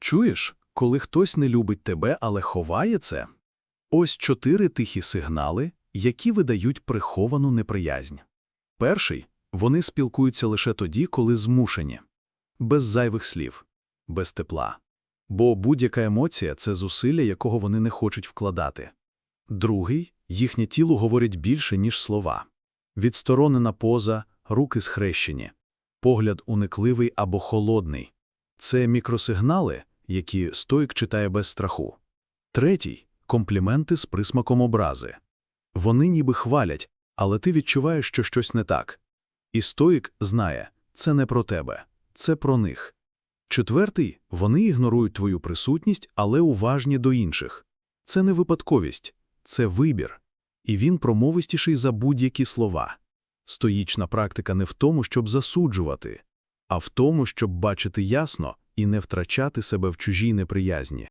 Чуєш, коли хтось не любить тебе, але ховає це? Ось чотири тихі сигнали, які видають приховану неприязнь. Перший – вони спілкуються лише тоді, коли змушені. Без зайвих слів, без тепла. Бо будь-яка емоція – це зусилля, якого вони не хочуть вкладати. Другий – їхнє тіло говорить більше, ніж слова. Відсторонена поза, руки схрещені, погляд уникливий або холодний. Це мікросигнали, які стоїк читає без страху. Третій – компліменти з присмаком образи. Вони ніби хвалять, але ти відчуваєш, що щось не так. І стоїк знає – це не про тебе, це про них. Четвертий – вони ігнорують твою присутність, але уважні до інших. Це не випадковість, це вибір. І він промовистіший за будь-які слова. Стоїчна практика не в тому, щоб засуджувати, а в тому, щоб бачити ясно і не втрачати себе в чужій неприязні.